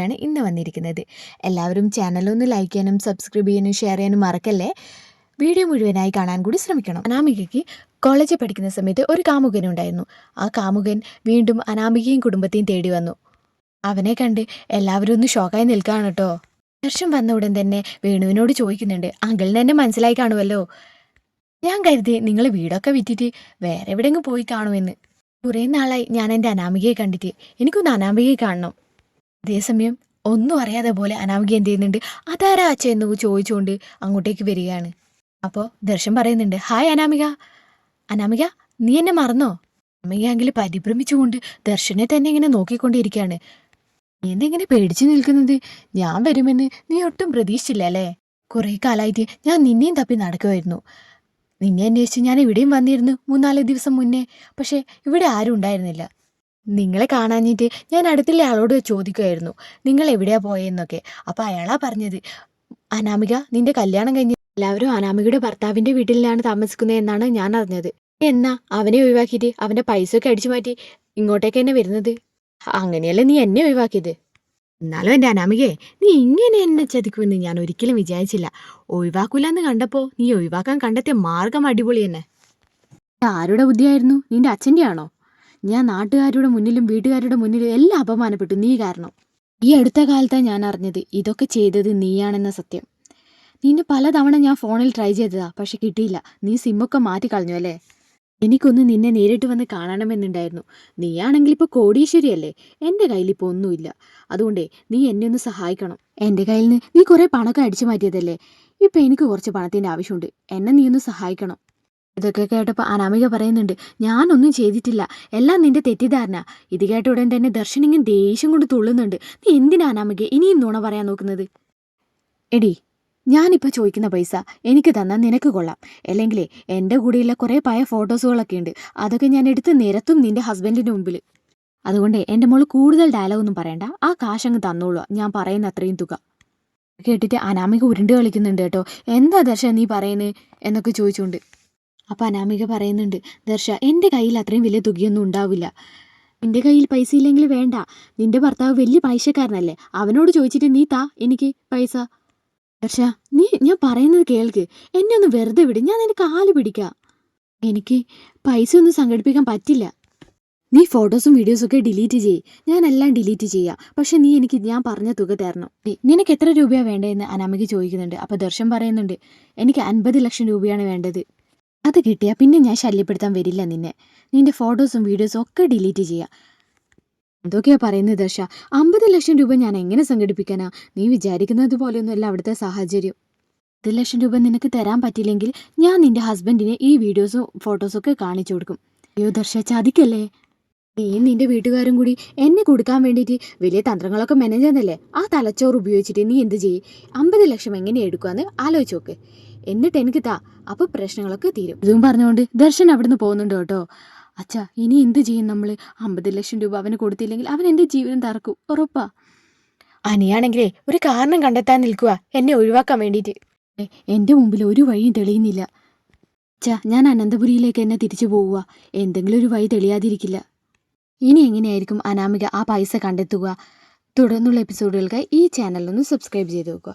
ാണ് ഇന്ന് വന്നിരിക്കുന്നത്. എല്ലാവരും ചാനലൊന്ന് ലൈക്ക് ചെയ്യാനും സബ്സ്ക്രൈബ് ചെയ്യാനും ഷെയർ ചെയ്യാനും മറക്കല്ലേ? വീഡിയോ മുഴുവനായി കാണാൻ കൂടി ശ്രമിക്കണം. അനാമികയ്ക്ക് കോളേജിൽ പഠിക്കുന്ന സമയത്ത് ഒരു കാമുകനുണ്ടായിരുന്നു ആ കാമുകൻ വീണ്ടും അനാമികയും കുടുംബത്തെയും തേടി വന്നു. അവനെ കണ്ട് എല്ലാവരും ഒന്ന് ഷോക്കായി നിൽക്കുകയാണ് കേട്ടോ. വർഷം വന്ന ഉടൻ തന്നെ വേണുവിനോട് ചോദിക്കുന്നുണ്ട്. അങ്കിളിന് തന്നെ മനസ്സിലായി കാണുമല്ലോ. ഞാൻ കരുതി നിങ്ങൾ വീടൊക്കെ വിറ്റിട്ട് വേറെ എവിടെയെങ്കിലും പോയി കാണുമെന്ന്. കുറേ നാളായി ഞാൻ എന്റെ അനാമികയെ കണ്ടിട്ട്. എനിക്കൊന്ന് അനാമികയെ കാണണം. അതേസമയം ഒന്നും അറിയാതെ പോലെ അനാമിക എന്ത് ചെയ്യുന്നുണ്ട്? അതാരാ അച്ഛ എന്ന് ചോദിച്ചുകൊണ്ട് അങ്ങോട്ടേക്ക് വരികയാണ്. അപ്പോൾ ദർശൻ പറയുന്നുണ്ട് ഹായ് അനാമിക. അനാമിക നീ എന്നെ മറന്നോ? അമ്മയാണെങ്കിൽ പരിഭ്രമിച്ചുകൊണ്ട് ദർശനെ തന്നെ ഇങ്ങനെ നോക്കിക്കൊണ്ടിരിക്കുകയാണ്. നീ എന്തെങ്ങനെ പേടിച്ചു നിൽക്കുന്നത്? ഞാൻ വരുമെന്ന് നീ ഒട്ടും പ്രതീക്ഷിച്ചില്ല അല്ലേ? കുറേ കാലമായിട്ട് ഞാൻ നിന്നെയും തപ്പി നടക്കുമായിരുന്നു നിന്നെ അന്വേഷിച്ച് ഞാൻ ഇവിടെയും വന്നിരുന്നു മൂന്നാൽ ദിവസം മുന്നേ. പക്ഷേ ഇവിടെ ആരും ഉണ്ടായിരുന്നില്ല. നിങ്ങളെ കാണാഞ്ഞിട്ട് ഞാൻ അടുത്തുള്ള ആളോട് ചോദിക്കുമായിരുന്നു നിങ്ങൾ എവിടെയാ പോയെന്നൊക്കെ. അപ്പോൾ അയാളാ പറഞ്ഞത് അനാമിക നിന്റെ കല്യാണം കഴിഞ്ഞ എല്ലാവരും അനാമികയുടെ ഭർത്താവിന്റെ വീട്ടിലാണ് താമസിക്കുന്നത് എന്നാണ് ഞാൻ അറിഞ്ഞത്. എന്നാ അവനെ ഒഴിവാക്കിയിട്ട് അവന്റെ പൈസ ഒക്കെ അടിച്ചു മാറ്റി ഇങ്ങോട്ടേക്ക് തന്നെ വരുന്നത്? അങ്ങനെയല്ലേ നീ എന്നെ ഒഴിവാക്കിയത്? എന്നാലും എന്റെ അനാമികയെ നീ ഇങ്ങനെ എന്നെ ചതിക്കുമെന്ന് ഞാൻ ഒരിക്കലും വിചാരിച്ചില്ല. ഒഴിവാക്കൂലെന്ന് കണ്ടപ്പോൾ നീ ഒഴിവാക്കാൻ കണ്ടെത്തിയ മാർഗം അടിപൊളി തന്നെ. ആരുടെ ബുദ്ധിയായിരുന്നു? നിന്റെ അച്ഛന്റെ ആണോ ഞാൻ നാട്ടുകാരുടെ മുന്നിലും വീട്ടുകാരുടെ മുന്നിലും എല്ലാം അപമാനപ്പെട്ടു. നീ കാരണം. ഈ അടുത്ത കാലത്താണ് ഞാൻ അറിഞ്ഞത്. ഇതൊക്കെ ചെയ്തത് നീയാണെന്ന സത്യം. നിന്നെ പലതവണ ഞാൻ ഫോണിൽ ട്രൈ ചെയ്തതാ പക്ഷെ കിട്ടിയില്ല. നീ സിമ്മൊക്കെ മാറ്റി കളഞ്ഞു അല്ലേ? എനിക്കൊന്ന് നിന്നെ നേരിട്ട് വന്ന് കാണണമെന്നുണ്ടായിരുന്നു. നീയാണെങ്കിൽ ഇപ്പോൾ കോടീശ്വരിയല്ലേ? എന്റെ കയ്യിൽ ഇപ്പോൾ ഒന്നുമില്ല. അതുകൊണ്ടേ നീ എന്നെ ഒന്ന് സഹായിക്കണം. എന്റെ കയ്യിൽ നിന്ന് നീ കുറേ പണമൊക്കെ അടിച്ചു മാറ്റിയതല്ലേ? ഇപ്പം എനിക്ക് കുറച്ച് പണത്തിന്റെ ആവശ്യമുണ്ട്. എന്നെ നീ ഒന്ന് സഹായിക്കണം. ഇതൊക്കെ കേട്ടപ്പോൾ അനാമിക പറയുന്നുണ്ട് ഞാനൊന്നും ചെയ്തിട്ടില്ല. എല്ലാം നിന്റെ തെറ്റിദ്ധാരണ. ഇത് കേട്ട ഉടൻ തന്നെ ദർശനിങ്ങൻ ദേഷ്യം കൊണ്ട് തുള്ളുന്നുണ്ട്. നീ എന്തിനാ അനാമിക ഇനിയും നുണ പറയാൻ നോക്കുന്നത്? എടി ഞാനിപ്പോൾ ചോദിക്കുന്ന പൈസ എനിക്ക് തന്നാൽ നിനക്ക് കൊള്ളാം. അല്ലെങ്കിലേ എന്റെ കൂടെയുള്ള കുറേ പഴയ ഫോട്ടോസുകളൊക്കെ ഉണ്ട്. അതൊക്കെ ഞാൻ എടുത്ത് നിരത്തും നിന്റെ ഹസ്ബൻഡിന്റെ മുമ്പിൽ അതുകൊണ്ട് എന്റെ മോൾ കൂടുതൽ ഡയലോഗൊന്നും പറയണ്ട. ആ കാശങ്ങ് തന്നോളൂ. ഞാൻ പറയുന്ന അത്രയും തുക. കേട്ടിട്ട് അനാമിക ഉരുണ്ട് കളിക്കുന്നുണ്ട് കേട്ടോ. എന്താ ദർശ നീ പറയുന്നത് എന്നൊക്കെ ചോദിച്ചുകൊണ്ട് അപ്പം അനാമിക പറയുന്നുണ്ട് ദർശ എന്റെ കയ്യിൽ അത്രയും വലിയ തുകയൊന്നും ഉണ്ടാവില്ല. നിന്റെ കയ്യിൽ പൈസ ഇല്ലെങ്കിൽ വേണ്ട. നിന്റെ ഭർത്താവ് വലിയ പൈസക്കാരനല്ലേ. അവനോട് ചോദിച്ചിട്ട് നീ താ എനിക്ക് പൈസ. ദർശ നീ ഞാൻ പറയുന്നത് കേൾക്ക്. എന്നെ ഒന്ന് വെറുതെ വിട്. ഞാൻ നിനക്ക് കാൽ പിടിക്കാം. എനിക്ക് പൈസ ഒന്നും സംഘടിപ്പിക്കാൻ പറ്റില്ല. നീ ഫോട്ടോസും വീഡിയോസും ഒക്കെ ഡിലീറ്റ് ചെയ്യ്. ഞാനെല്ലാം ഡിലീറ്റ് ചെയ്യാം. പക്ഷെ നീ എനിക്ക് ഞാൻ പറഞ്ഞ തുക തരണം. നിനക്ക് എത്ര രൂപയാണ് വേണ്ടതെന്ന് അനാമിക ചോദിക്കുന്നുണ്ട്. അപ്പോൾ ദർശൻ പറയുന്നുണ്ട് എനിക്ക് അൻപത് ലക്ഷം രൂപയാണ് വേണ്ടത്. അത് കിട്ടിയാൽ പിന്നെ ഞാൻ ശല്യപ്പെടുത്താൻ വരില്ല നിന്നെ. നിന്റെ ഫോട്ടോസും വീഡിയോസും ഒക്കെ ഡിലീറ്റ് ചെയ്യാം. എന്തൊക്കെയാ പറയുന്നത് ദർശ? അമ്പത് ലക്ഷം രൂപ ഞാൻ എങ്ങനെ സംഘടിപ്പിക്കാനാ? നീ വിചാരിക്കുന്നത് പോലെയൊന്നുമല്ല അവിടുത്തെ സാഹചര്യം. പത്ത് ലക്ഷം രൂപ നിനക്ക് തരാൻ പറ്റില്ലെങ്കിൽ ഞാൻ നിന്റെ ഹസ്ബൻഡിന് ഈ വീഡിയോസും ഫോട്ടോസും ഒക്കെ കാണിച്ചു കൊടുക്കും. അയ്യോ ദർശ ചതിക്കല്ലേ? നീ നിന്റെ വീട്ടുകാരും കൂടി എന്നെ കൊടുക്കാൻ വേണ്ടിയിട്ട് വലിയ തന്ത്രങ്ങളൊക്കെ മെനഞ്ഞതല്ലേ? ആ തലച്ചോറ് ഉപയോഗിച്ചിട്ട് നീ എന്ത് ചെയ്യും? അമ്പത് ലക്ഷം എങ്ങനെ എടുക്കുമെന്ന് ആലോചിച്ച് നോക്ക്. എന്നിട്ട് എനിക്ക് താ അപ്പോൾ പ്രശ്നങ്ങളൊക്കെ തീരും. ഇതും പറഞ്ഞുകൊണ്ട് ദർശൻ അവിടുന്ന് പോകുന്നുണ്ട് കേട്ടോ. അച്ഛാ ഇനി എന്ത് ചെയ്യും നമ്മൾ അമ്പത് ലക്ഷം രൂപ അവന് കൊടുത്തില്ലെങ്കിൽ അവൻ എന്റെ ജീവനം തറക്കും ഉറപ്പാ. അനിയാണെങ്കിലേ ഒരു കാരണം കണ്ടെത്താൻ നിൽക്കുക എന്നെ ഒഴിവാക്കാൻ വേണ്ടിയിട്ട്. എന്റെ എന്റെ മുമ്പിൽ ഒരു വഴിയും തെളിയുന്നില്ല. അച്ഛാ ഞാൻ അനന്തപുരിയിലേക്ക് എന്നെ തിരിച്ചു പോവുക എന്തെങ്കിലും ഒരു വഴി തെളിയാതിരിക്കില്ല. ഇനി എങ്ങനെയായിരിക്കും അനാമിക ആ പൈസ കണ്ടെത്തുക? തുടർന്നുള്ള എപ്പിസോഡുകൾക്കായി ഈ ചാനലൊന്ന് സബ്സ്ക്രൈബ് ചെയ്ത് വെക്കുക.